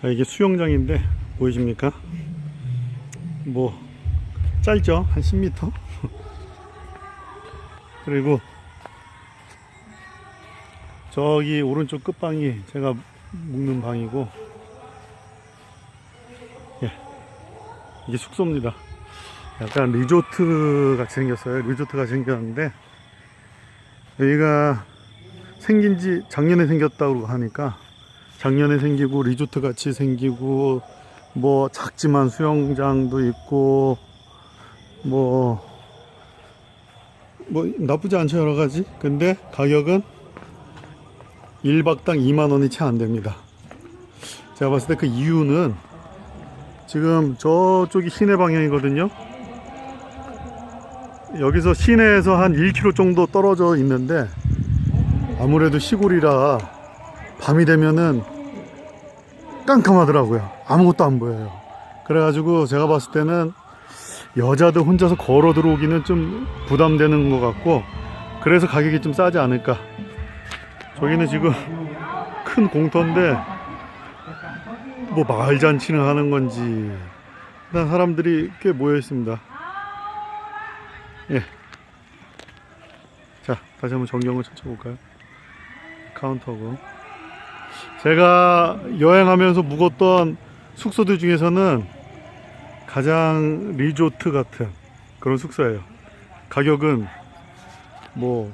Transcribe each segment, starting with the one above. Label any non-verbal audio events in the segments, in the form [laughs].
자, 이게 수영장인데 보이십니까? 뭐 짧죠? 한 10m? [laughs] 그리고 저기 오른쪽 끝방이 제가 묵는 방이고 예. 이게 숙소입니다. 약간 리조트 같이 생겼어요. 리조트 같이 생겼는데 여기가 생긴 지 작년에 생겼다고 하니까 작년에 생기고 리조트 같이 생기고 뭐 작지만 수영장도 있고 뭐뭐 나쁘지 않죠 여러 가지. 근데 가격은 1박당 2만 원이 채 안 됩니다. 제가 봤을 때 그 이유는 지금 저쪽이 시내 방향이거든요. 여기서 시내에서 한 1km 정도 떨어져 있는데 아무래도 시골이라 밤이 되면은 깜깜하더라고요. 아무것도 안 보여요. 그래가지고 제가 봤을 때는 여자들 혼자서 걸어 들어오기는 좀 부담되는 것 같고 그래서 가격이 좀 싸지 않을까. 저기는 지금 큰 공터인데 뭐 마을 잔치를 하는 건지 일단 사람들이 꽤 모여 있습니다. 예. 자, 다시 한번 전경을 찾아볼까요? 카운터고. 제가 여행하면서 묵었던 숙소들 중에서는 가장 리조트 같은 그런 숙소예요. 가격은 뭐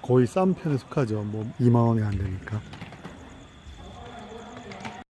거의 싼 편에 속하죠. 뭐 2만 원이 안 되니까.